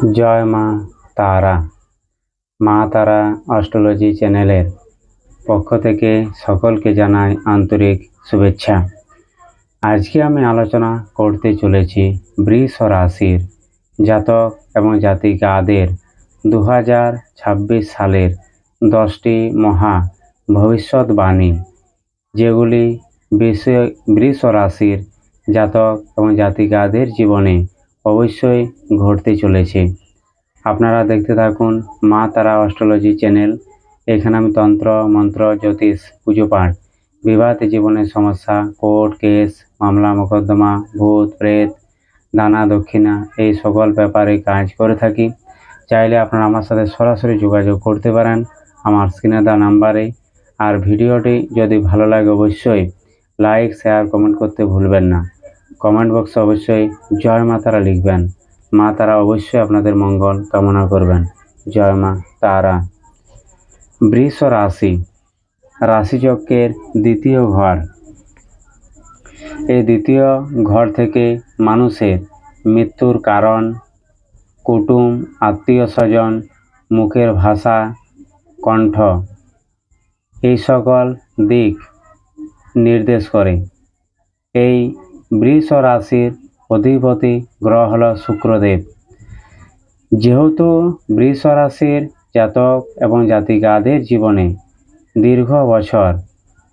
জয় মা তারা। মা তারা অস্ট্রোলজি চ্যানেলের পক্ষ থেকে সকলকে জানাই আন্তরিক শুভেচ্ছা। আজকে আমি আলোচনা করতে চলেছি বৃষ রাশির জাতক এবং জাতিকাদের দু হাজার ছাব্বিশ সালের দশটি মহা ভবিষ্যৎবাণী, যেগুলি বৃষ বৃষ রাশির জাতক এবং জাতিকাদের জীবনে অবশ্যই ঘটতে চলেছে। আপনারা দেখতে থাকুন মা তারা অস্ট্রোলজি চ্যানেল। এখানে আমি তন্ত্র, মন্ত্র, জ্যোতিষ, পুজো পাঠ বিবাহ জীবনের সমস্যা, কোর্ট, কেস, মামলা, মোকদ্দমা, ভূত, প্রেত, দানা, দক্ষিণা, এই সকল ব্যাপারে কাজ করে থাকি। চাইলে আপনারা আমার সাথে সরাসরি যোগাযোগ করতে পারেন আমার স্ক্রিনে দেওয়া নাম্বারে। আর ভিডিওটি যদি ভালো লাগে অবশ্যই লাইক, শেয়ার, কমেন্ট করতে ভুলবেন না। কমেন্ট বক্সে অবশ্যই জয় মা তারা লিখবেন। মা তারা অবশ্যই আপনাদের মঙ্গল কামনা করবেন। জয় মা তারা। বৃষ রাশি। রাশিচক্রের দ্বিতীয় ঘর। এই দ্বিতীয় ঘর থেকে মানুষের মৃত্যুর কারণ, কুটুম, আত্মীয় স্বজন, মুখের ভাষা, কণ্ঠ, এই সকল দিক নির্দেশ করে। এই বৃষ রাশির অধিপতি গ্রহ হল শুক্রদেব। যেহেতু বৃষ রাশির জাতক এবং জাতিকাদের জীবনে দীর্ঘ বছর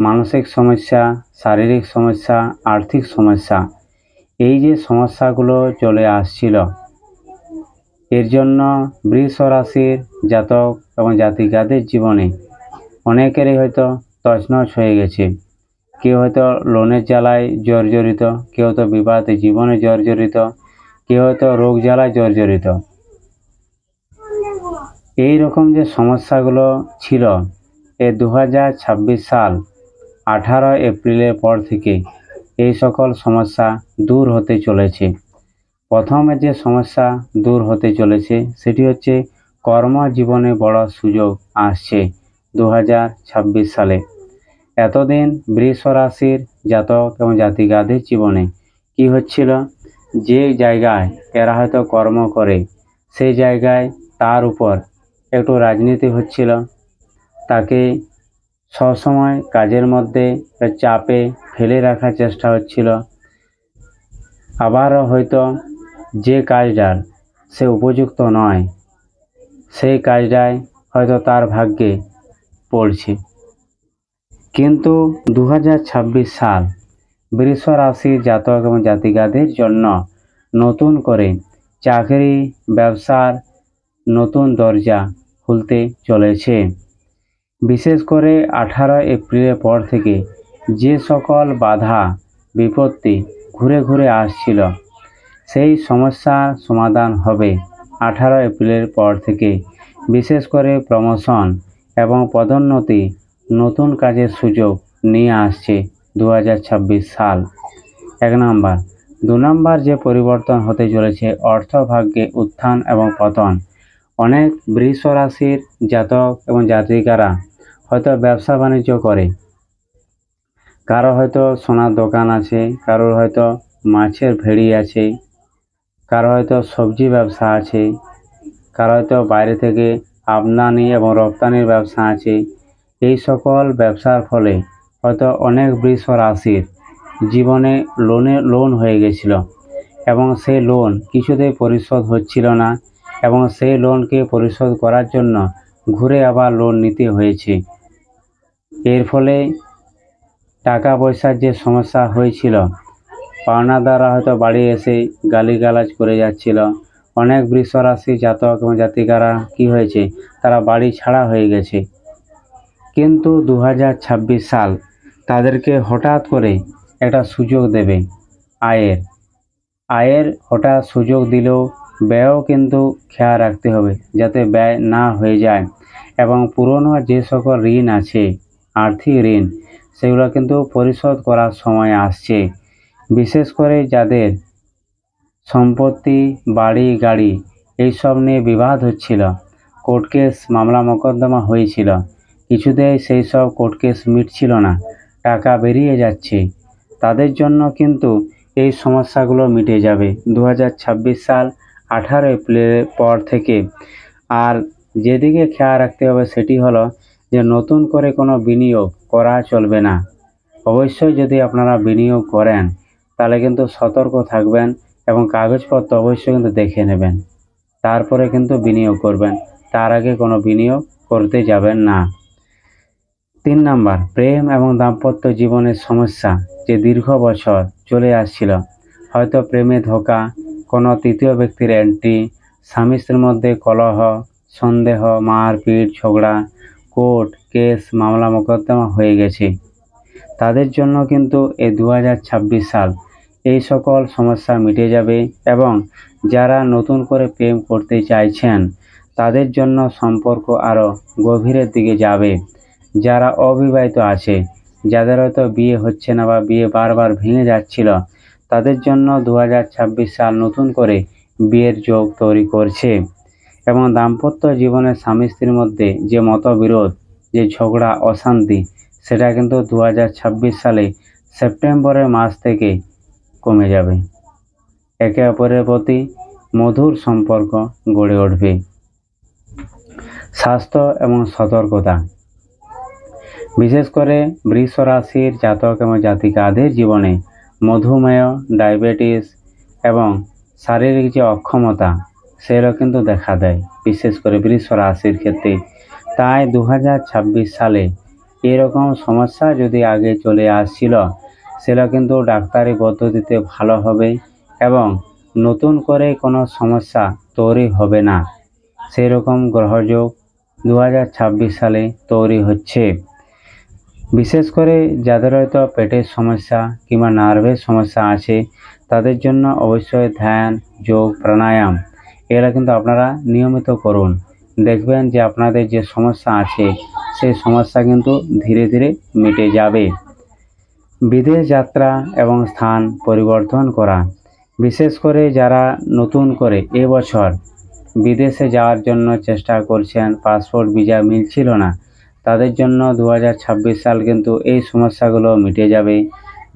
মানসিক সমস্যা, শারীরিক সমস্যা, আর্থিক সমস্যা এই যে সমস্যাগুলো চলে আসছিল, এর জন্য বৃষ রাশির জাতক এবং জাতিকাদের জীবনে অনেকেরই হয়তো তছনছ হয়ে গেছে। কেউ হয়তো লোনের জ্বালায় জর্জরিত, কেউ হয়তো বিবাদে জীবনে জর্জরিত, কেউ হয়তো রোগ জ্বালায় জর্জরিত। এই রকম যে সমস্যাগুলো ছিল এ দু হাজার ছাব্বিশ সাল, আঠারো এপ্রিলের পর থেকে এই সকল সমস্যা দূর হতে চলেছে। প্রথমে যে সমস্যা দূর হতে চলেছে, সেটি হচ্ছে কর্মজীবনে বড় সুযোগ আসছে দু হাজার ছাব্বিশ সালে। এতদিন বৃষ রাশির জাতক এবং জাতিকাদের জীবনে কি হচ্ছিল? যে জায়গায় এরা হয়তো কর্ম করে সেই জায়গায় তার উপর একটু রাজনীতি হচ্ছিল। তাকে সবসময় কাজের মধ্যে চাপে ফেলে রাখার চেষ্টা হচ্ছিল। আবারও হয়তো যে কাজটার সে উপযুক্ত নয়, সেই কাজটাই হয়তো তার ভাগ্যে পড়ছে। কিন্তু দু হাজার ছাব্বিশ সাল বৃষ রাশির জাতক এবং জাতিকাদের জন্য নতুন করে চাকরি, ব্যবসার নতুন দরজা খুলতে চলেছে। বিশেষ করে আঠারো এপ্রিলের পর থেকে যে সকল বাধা, বিপত্তি ঘুরে ঘুরে আসছিল, সেই সমস্যার সমাধান হবে আঠারো এপ্রিলের পর থেকে। বিশেষ করে প্রমোশন এবং পদোন্নতি নতুন কাজের সুযোগ নিয়ে আসছে দু হাজার ছাব্বিশ সাল। এক নম্বর, দু নম্বর যে পরিবর্তন হতে চলেছে অর্থভাগ্যে উত্থান এবং পতন। অনেক বৃষ রাশির জাতক এবং জাতিকারা হয়তো ব্যবসা বাণিজ্য করে। কারও হয়তো সোনার দোকান আছে, কারোর হয়তো মাছের ভেড়ি আছে, কারও হয়তো সবজি ব্যবসা আছে, কারও হয়তো বাইরে থেকে আমদানি এবং রপ্তানির ব্যবসা আছে। এই সকল ব্যবসার ফলে হয়তো অনেক বৃষ রাশির জীবনে লোনে, লোন হয়ে গেছিল এবং সেই লোন কিছুতেই পরিশোধ হচ্ছিল না এবং সেই লোনকে পরিশোধ করার জন্য ঘুরে আবার লোন নিতে হয়েছে। এর ফলে টাকা পয়সার যে সমস্যা হয়েছিল, পাওনাদাররা হয়তো বাড়ি এসে গালিগালাজ করে যাচ্ছিল। অনেক বৃষ রাশি জাতক এবং জাতিকারা কি হয়েছে? তারা বাড়ি ছাড়া হয়ে গেছে। কিন্তু দু হাজার ছাব্বিশ সাল তাদেরকে হঠাৎ করে একটা সুযোগ দেবে আয়ের। আয়ের হঠাৎ সুযোগ দিলেও ব্যয়ও কিন্তু খেয়াল রাখতে হবে যাতে ব্যয় না হয়ে যায় এবং পুরনো যে সকল ঋণ আছে, আর্থিক ঋণ, সেগুলো কিন্তু পরিশোধ করার সময় আসছে। বিশেষ করে যাদের সম্পত্তি, বাড়ি, গাড়ি, এইসব নিয়ে বিবাদ হচ্ছিল, কোর্ট কেস মামলা মোকদ্দমা হয়েছিল কিছুতেই সেই সব কোর্ট কেস মিটছিল না। টাকা বেরিয়ে যাচ্ছে। তাদের জন্য কিন্তু এই সমস্যাগুলো মিটে যাবে। দু হাজার ছাব্বিশ সাল আঠারো এপ্রিলের পর থেকে। আর যেদিকে খেয়াল রাখতে হবে সেটি হলো যে নতুন করে কোনো বিনিয়োগ করা চলবে না। অবশ্যই যদি আপনারা বিনিয়োগ করেন, তাহলে কিন্তু সতর্ক থাকবেন এবং কাগজপত্র অবশ্যই কিন্তু দেখে নেবেন। তারপরে কিন্তু বিনিয়োগ করবেন। তার আগে কোনো বিনিয়োগ করতে যাবেন না। তিন নাম্বার, প্রেম এবং দাম্পত্য জীবনের সমস্যা যে দীর্ঘ বছর চলে আসছিল। হয়তো প্রেমে ধোকা, কোনো তৃতীয় ব্যক্তির এন্ট্রি স্বামী স্ত্রীর মধ্যে কলহ, সন্দেহ, মারপিট, ঝগড়া, কোর্ট কেস, মামলা মোকদ্দমা হয়ে গেছে। তাদের জন্য কিন্তু এই দু সাল এই সকল সমস্যা মিটে যাবে এবং যারা নতুন করে প্রেম করতে চাইছেন, তাদের জন্য সম্পর্ক আরও গভীরের দিকে যাবে। যারা অবিবাহিত আছে, যাদের হয়তো বিয়ে হচ্ছে না বা বিয়ে বারবার ভেঙে যাচ্ছিল, তাদের জন্য দু হাজার ছাব্বিশ সাল নতুন করে বিয়ের যোগ তৈরি করছে। এবং দাম্পত্য জীবনের স্বামী স্ত্রীর মধ্যে যে মতবিরোধ, যে ঝগড়া, অশান্তি, সেটা কিন্তু দু হাজার ছাব্বিশ সালে সেপ্টেম্বরের মাস থেকে কমে যাবে। একে অপরের প্রতি মধুর সম্পর্ক গড়ে উঠবে। স্বাস্থ্য এবং সতর্কতা। বিশেষ করে বৃষ রাশির জাতক এবং জাতিকাদের জীবনে মধুমেহ, ডায়াবেটিস এবং শারীরিক যে অক্ষমতা সেগুলো কিন্তু দেখা দেয়। বিশেষ করে বৃষ রাশির ক্ষেত্রে। তাই দু হাজার ছাব্বিশ সালে এরকম সমস্যা যদি আগে চলে আসছিল, সেটা কিন্তু ডাক্তারি পদ্ধতিতে ভালো হবে এবং নতুন করে কোনো সমস্যা তৈরি হবে না। সেই রকম গ্রহযোগ দু হাজার ছাব্বিশ সালে তৈরি হচ্ছে। বিশেষ করে যাদের হয়তো পেটের সমস্যা কিংবা নার্ভের সমস্যা আছে, তাদের জন্য অবশ্যই ধ্যান, যোগ, প্রাণায়াম, এগুলো কিন্তু আপনারা নিয়মিত করুন। দেখবেন যে আপনাদের যে সমস্যা আছে, সেই সমস্যা কিন্তু ধীরে ধীরে মিটে যাবে। বিদেশ যাত্রা এবং স্থান পরিবর্তন করা, বিশেষ করে যারা নতুন করে এবছর বিদেশে যাওয়ার জন্য চেষ্টা করছেন, পাসপোর্ট ভিসা মিলছিল না তাদের জন্য দু হাজার ছাব্বিশ সাল কিন্তু এই সমস্যাগুলো মিটে যাবে।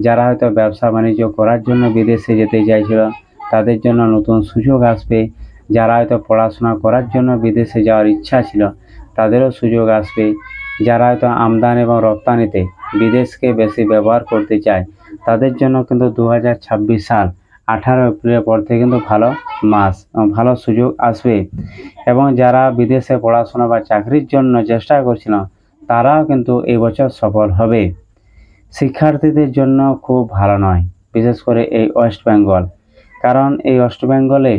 যারা হয়তো ব্যবসা বাণিজ্য করার জন্য বিদেশে যেতে চাইছিল, তাদের জন্য নতুন সুযোগ আসবে। যারা হয়তো পড়াশোনা করার জন্য বিদেশে যাওয়ার ইচ্ছা ছিল, তাদেরও সুযোগ আসবে। যারা হয়তো আমদানি এবং রপ্তানিতে বিদেশকে বেশি ব্যবহার করতে চায়, তাদের জন্য কিন্তু দু হাজার ছাব্বিশ সাল আঠারো এপ্রিলের পর থেকে কিন্তু ভালো মাস ভালো সুযোগ আসবে। এবং যারা বিদেশে পড়াশোনা বা চাকরির জন্য চেষ্টা করছিল, তারাও কিন্তু এই বছর সফল হবে। শিক্ষার্থীদের জন্য খুব ভালো নয়, বিশেষ করে এই ওয়েস্ট বেঙ্গল। কারণ এই ওয়েস্ট বেঙ্গলে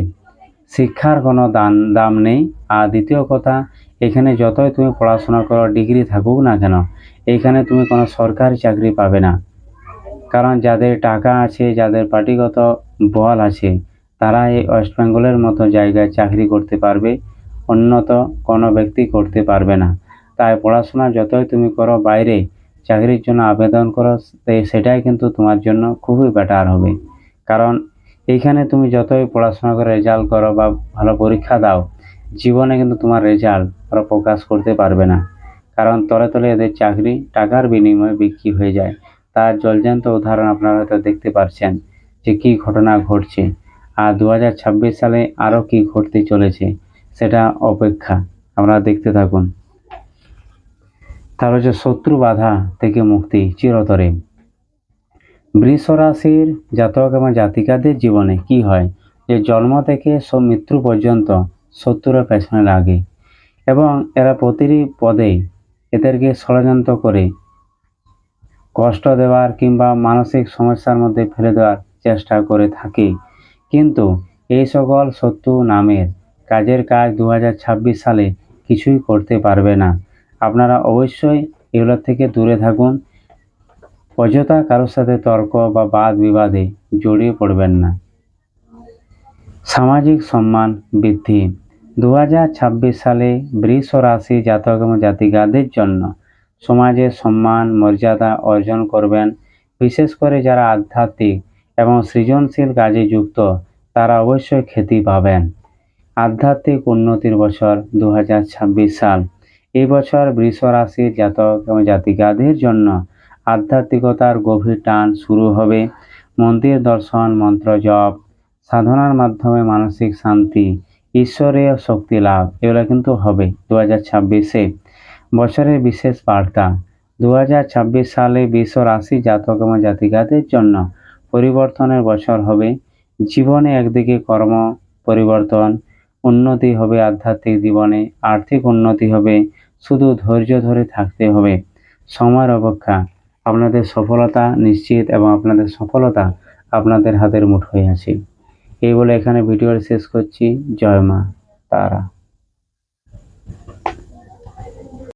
শিক্ষার কোনো দান, দাম নেই। আর দ্বিতীয় কথা, এখানে যতই তুমি পড়াশোনা করো, ডিগ্রি থাকুক না কেন, এখানে তুমি কোনো সরকারি চাকরি পাবে না। কারণ যাদের টাকা আছে, যাদের পার্টিগত বল আছে তারা এই ওয়েস্ট বেঙ্গলের মতো জায়গায় চাকরি করতে পারবে অন্যত কোনো ব্যক্তি করতে পারবে না। তাই পড়াশোনা যতই তুমি করো বাইরে, চাকরির জন্য আবেদন করো সেটাই কিন্তু তোমার জন্য খুবই বেটার হবে। কারণ এইখানে তুমি যতই পড়াশোনা করে রেজাল্ট করো বা ভালো পরীক্ষা দাও, জীবনে কিন্তু তোমার রেজাল্ট ওরা প্রকাশ করতে পারবে না। কারণ তলে তলে এদের চাকরি টাকার বিনিময়ে বিক্রি হয়ে যায়। তার জলজান্ত উদাহরণ আপনারা হয়তো দেখতে পারছেন যে কী ঘটনা ঘটছে। আর দু হাজার ছাব্বিশ সালে আরও কী ঘটতে চলেছে সেটা অপেক্ষা। আপনারা দেখতে থাকুন। তার হচ্ছে শত্রু বাধা থেকে মুক্তি চিরতরে। বৃষ রাশির জাতক এবং জাতিকাদের জীবনে কি হয়? যে জন্ম থেকে মৃত্যু পর্যন্ত শত্রুরা পেছনে লাগে। এবং এরা প্রতিটি পদে এদেরকে ষড়যন্ত্র করে কষ্ট দেওয়ার কিংবা মানসিক সমস্যার মধ্যে ফেলে দেওয়ার চেষ্টা করে থাকে। কিন্তু এই সকল শত্রু নামের কাজের কাজ দু হাজার ছাব্বিশ সালে কিছুই করতে পারবে না। আপনারা অবশ্যই এগুলোর থেকে দূরে থাকুন। অযথা কারোর সাথে তর্ক বা বাদ বিবাদে জড়িয়ে পড়বেন না। সামাজিক সম্মান বৃদ্ধি। দু হাজার ছাব্বিশ সালে বৃষ রাশি জাতক এবং জাতিকাদের জন্য সমাজে সম্মান, মর্যাদা অর্জন করবেন। বিশেষ করে যারা আধ্যাত্মিক এবং সৃজনশীল কাজে যুক্ত, তারা অবশ্যই খ্যাতি পাবেন। আধ্যাত্মিক উন্নতির বছর দু হাজার ছাব্বিশ সাল। এই বছর বৃষ রাশির জাতক এবং জাতিকাদের জন্য আধ্যাত্মিকতার গভীর টান শুরু হবে। মন্দির দর্শন, মন্ত্র জপ, সাধনার মাধ্যমে মানসিক শান্তি, ঈশ্বরীয় শক্তি লাভ, এগুলো কিন্তু হবে দু হাজার ছাব্বিশে। বছরের বিশেষ বার্তা। দু হাজার ছাব্বিশ সালে বিশ্ব রাশি জাতক এবং জাতিকাদের জন্য পরিবর্তনের বছর হবে। জীবনে একদিকে কর্ম পরিবর্তন, উন্নতি হবে আধ্যাত্মিক জীবনে, আর্থিক উন্নতি হবে, শুধু ধৈর্য ধরে থাকতে হবে। সময়ের অপেক্ষা, আপনাদের সফলতা নিশ্চিত এবং আপনাদের সফলতা আপনাদের হাতের মুঠোয় আছে। এই বলে এখানে ভিডিওটি শেষ করছি। জয় মা তারা।